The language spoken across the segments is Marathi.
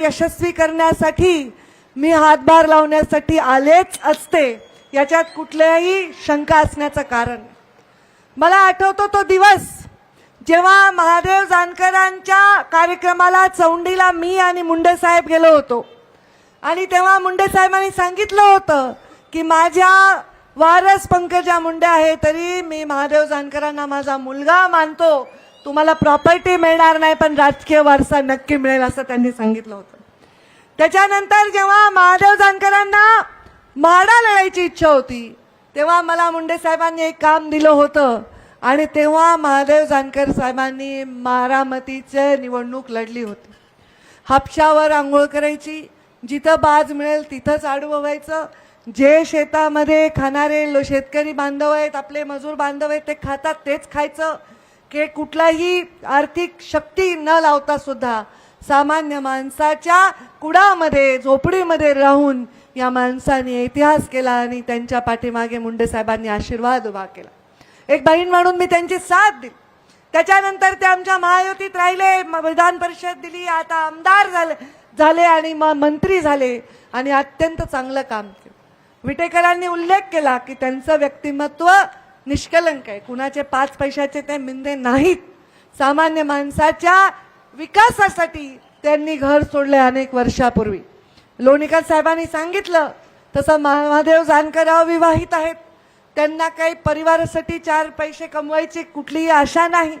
यशस्वी करण्यासाठी मी हातभार लावण्यासाठी आलेच असते याच्यात कुठल्याही शंका असण्याचं कारण. मला आठवतो तो दिवस जेव्हा महादेव जानकरांच्या कार्यक्रमाला चौंडीला मी आणि मुंडे साहेब गेलो होतो. आणि तेव्हा मुंडे साहेबांनी सांगितलं होतं की माझ्या वारस पंकजा मुंडे आहे तरी मी महादेव जानकरांना माझा मुलगा मानतो. तुम्हाला प्रॉपर्टी मिळणार नाही पण राजकीय वारसा नक्की मिळेल असं त्यांनी सांगितलं होतं. त्याच्यानंतर जेव्हा महादेव जानकरांना म्हाडा लढायची इच्छा होती तेव्हा मला मुंडे साहेबांनी एक काम दिलं होतं आणि तेव्हा महादेव जानकर साहेबांनी मारामतीचे निवडणूक लढली होती. हापशावर आंघोळ करायची जिथं बाज मिळेल तिथंच आडवं व्हायचं. जे शेतामध्ये खाणारे शेतकरी बांधव आहेत आपले मजूर बांधव आहेत ते खातात तेच खायचं. की कुठलाही आर्थिक शक्ती न लावता सुद्धा सामान्य माणसाच्या कुडामध्ये झोपडीमध्ये राहून या माणसाने इतिहास केला आणि त्यांच्या पाठीमागे मुंडे साहेबांनी आशीर्वाद उभा केला. एक बहीण म्हणून मी त्यांची साथ दिली. त्याच्यानंतर ते आमच्या महायुतीत राहिले म- विधान परिषद दिली आता आमदार झाले झाले आणि मग मंत्री झाले आणि अत्यंत चांगलं काम केलं. विटेकरांनी उल्लेख केला की त्यांचं व्यक्तिमत्व निष्कलंक आहे. कुणाचे पाच पैशाचे ते मिंदे नाहीत. सामान्य माणसाच्या विकासासाठी त्यांनी घर सोडले अनेक वर्षापूर्वी. लोणीकर साहेबांनी सांगितलं तसं महादेव जानकरराव विवाहित आहेत. त्यांना काही परिवारासाठी चार पैसे कमवायची कुठलीही आशा नाही.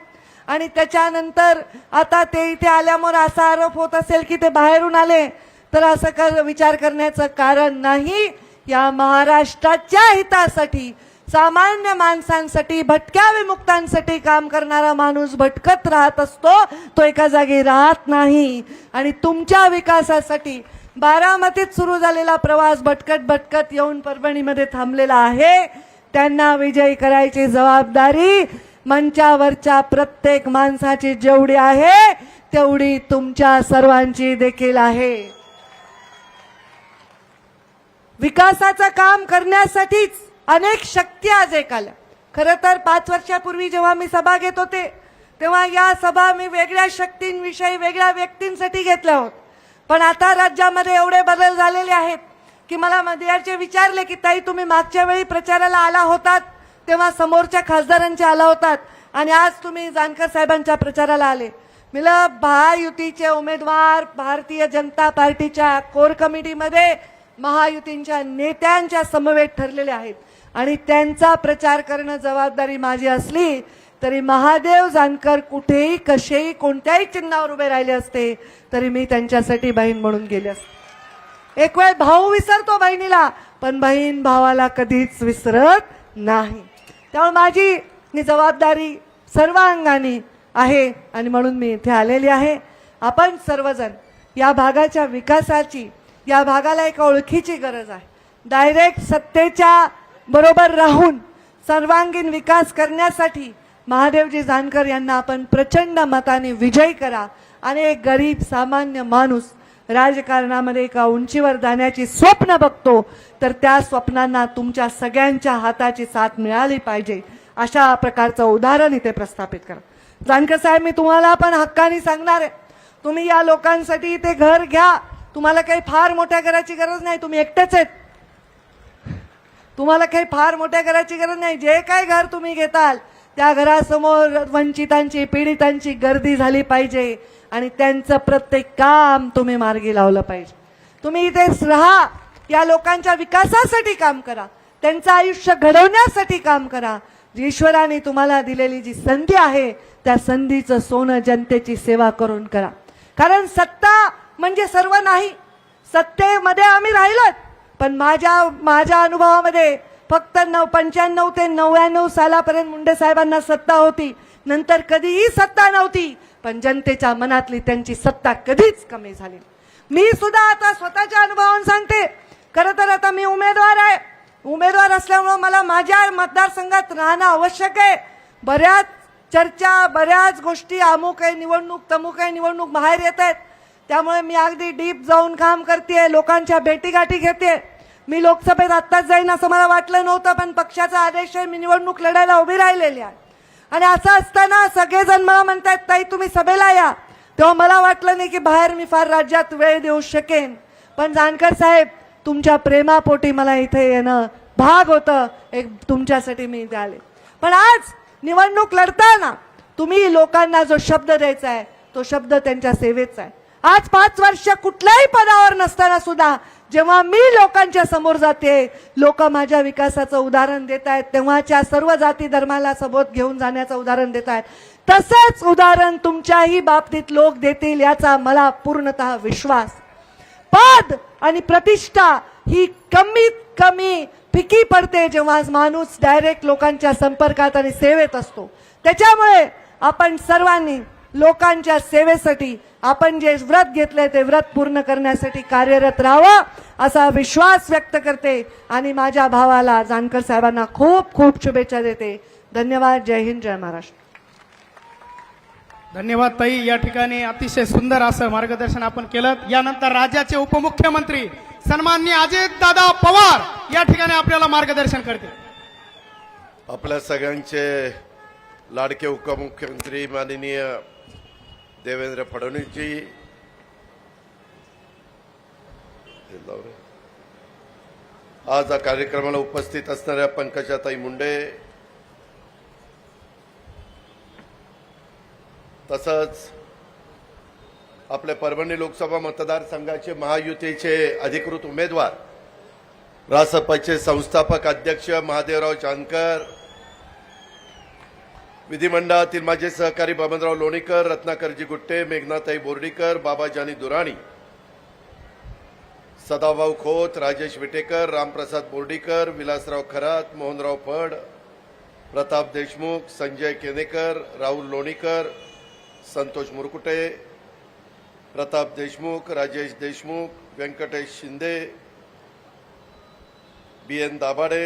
आणि त्याच्यानंतर आता ते इथे आल्यामुळे असा आरोप होत असेल की ते बाहेरून आले तर असं कर विचार करण्याचं कारण नाही. या महाराष्ट्राच्या हितासाठी सामान्य माणसांसाठी भटक्या विमुक्तांसाठी काम करणारा माणूस भटकत राहत असतो तो एका जागी राहत नाही. आणि तुमच्या विकासासाठी बारामतीत सुरू झालेला प्रवास भटकत भटकत येऊन परभणीमध्ये थांबलेला आहे. त्यांना विजयी करायची जबाबदारी मंचावरच्या प्रत्येक माणसाची जेवढी आहे तेवढी तुमच्या सर्वांची देखील आहे. विकासाचं काम करण्यासाठीच अनेक शक्ती आज एक आल्या खरं तर पाच वर्षापूर्वी जेव्हा मी सभा घेत होते तेव्हा या सभा मी वेगळ्या शक्तींविषयी वेगळ्या व्यक्तींसाठी घेतल्या होत. पण आता राज्यामध्ये एवढे बदल झालेले आहेत की मला मध्यचे विचारले की ताई तुम्ही मागच्या वेळी प्रचाराला आला होतात तेव्हा समोरच्या खासदारांचे आला होतात आणि आज तुम्ही जानकर साहेबांच्या प्रचाराला आले. मिला महायुतीचे उमेदवार भारतीय जनता पार्टीच्या कोर कमिटीमध्ये महायुतींच्या नेत्यांच्या समवेत ठरलेले आहेत. आणि त्यांचा प्रचार करणं जबाबदारी माझी असली तरी महादेव जानकर कुठेही कसेही कोणत्याही चिन्हावर उभे राहिले असते तरी मी त्यांच्यासाठी बहीण म्हणून गेले असते. एक वेळ भाऊ विसरतो बहिणीला पण बहीण भावाला कधीच विसरत नाही. त्यामुळे माझी ही जबाबदारी सर्व अंगाने आहे आणि म्हणून मी इथे आलेली आहे. आपण सर्वजण या भागाच्या विकासाची या भागाला एका ओळखीची गरज आहे. डायरेक्ट सत्तेच्या बरोबर राहून सर्वांगीण विकास करण्यासाठी महादेवजी जानकर यांना आपण प्रचंड मताने विजयी करा. आणि एक गरीब सामान्य माणूस राजकारणामध्ये एका उंचीवर जाण्याची स्वप्न बघतो तर त्या स्वप्नांना तुमच्या सगळ्यांच्या हाताची साथ मिळाली पाहिजे. अशा प्रकारचं उदाहरण इथे प्रस्थापित करा. जानकर साहेब मी तुम्हाला पण हक्काने सांगणार आहे. तुम्ही या लोकांसाठी इथे घर घ्या. तुम्हाला काही फार मोठ्या घराची गरज नाही. तुम्ही एकटेच आहेत. तुम्हाला काही फार मोठ्या घराची गरज नाही. जे काय घर तुम्ही घेताल त्या घरासमोर वंचितांची पीडितांची गर्दी झाली पाहिजे आणि त्यांचं प्रत्येक काम तुम्ही मार्गी लावलं पाहिजे. तुम्ही इथेच राहा या लोकांच्या विकासासाठी काम करा त्यांचं आयुष्य घडवण्यासाठी काम करा. जी ईश्वराने तुम्हाला दिलेली जी संधी आहे त्या संधीचं सोनं जनतेची सेवा करून करा. कारण सत्ता म्हणजे सर्व नाही सत्तेमध्ये आम्ही राहिलोत. पण माझ्या माझ्या अनुभवामध्ये फक्त नऊ पंच्याण्णव ते नव्याण्णव सालापर्यंत मुंडे साहेबांना सत्ता होती. नंतर कधीही सत्ता नव्हती पण जनतेच्या मनातली त्यांची सत्ता कधीच कमी झाली मी सुद्धा आता स्वतःच्या अनुभवावरून सांगते खरं तर आता मी उमेदवार आहे. उमेदवार असल्यामुळं मला माझ्या मतदारसंघात राहणं आवश्यक आहे. बऱ्याच चर्चा बऱ्याच गोष्टी अमुक आहे निवडणूक तमुक आहे निवडणूक बाहेर येत आहेत. त्यामुळे मी अगदी डीप जाऊन काम करते लोकांच्या भेटीगाठी घेते मी लोकसभेत आत्ताच जाईन असं मला वाटलं नव्हतं पण पक्षाचा आदेश आहे. मी निवडणूक लढायला उभी राहिलेली आहे. आणि असं असताना सगळेजण मला म्हणतात ताई तुम्ही सभेला या. तेव्हा मला वाटलं नाही की बाहेर मी फार राज्यात वेळ देऊ शकेन. पण जानकर साहेब तुमच्या प्रेमापोटी मला इथे येणं भाग होतं. एक तुमच्यासाठी मी इथे आले. पण आज निवडणूक लढताना तुम्ही लोकांना जो शब्द द्यायचा आहे तो शब्द त्यांच्या सेवेचा आहे. आज पाच वर्ष कुठल्याही पदावर नसताना सुद्धा जेव्हा मी लोकांच्या समोर जाते लोक माझ्या विकासाचं उदाहरण देत आहेत तेव्हाच्या सर्व जाती धर्माला सोबत घेऊन जाण्याचं उदाहरण देत आहेत. तसंच उदाहरण तुमच्याही बाबतीत लोक देतील याचा मला पूर्णतः विश्वास. पद आणि प्रतिष्ठा ही कमीत कमी फिकी पडते जेव्हा माणूस डायरेक्ट लोकांच्या संपर्कात आणि सेवेत असतो. त्याच्यामुळे आपण सर्वांनी लोकांच्या सेवेसाठी आपण जे व्रत घेतलंय ते व्रत पूर्ण करण्यासाठी कार्यरत राहावं असा विश्वास व्यक्त करते आणि माझ्या भावाला जानकर साहेबांना खूप खूप शुभेच्छा देते. धन्यवाद. जय हिंद जय महाराष्ट्र. धन्यवाद ताई. या ठिकाणी अतिशय सुंदर असं मार्गदर्शन आपण केलं. यानंतर राज्याचे उपमुख्यमंत्री सन्माननीय अजित दादा पवार या ठिकाणी आपल्याला मार्गदर्शन करतील. आपल्या सगळ्यांचे लाडके उपमुख्यमंत्री माननीय देवेंद्र फडणवीसजी. आज या कार्यक्रमाला उपस्थित असणाऱ्या पंकजाताई मुंडे. तसंच आपल्या परभणी लोकसभा मतदारसंघाचे महायुतीचे अधिकृत उमेदवार रासपचे संस्थापक अध्यक्ष महादेवराव जानकर विधिमंडळातील माझे सहकारी बबनराव लोणीकर रत्नाकरजी गुट्टे मेघनाताई बोर्डीकर बाबाजानी दुराणी सदाभाऊ खोत राजेश विटेकर रामप्रसाद बोर्डीकर विलासराव खरात मोहनराव फड प्रताप देशमुख संजय केनेकर राहुल लोणीकर संतोष मुरकुटे प्रताप देशमुख राजेश देशमुख व्यंकटेश शिंदे बी एन दाभाडे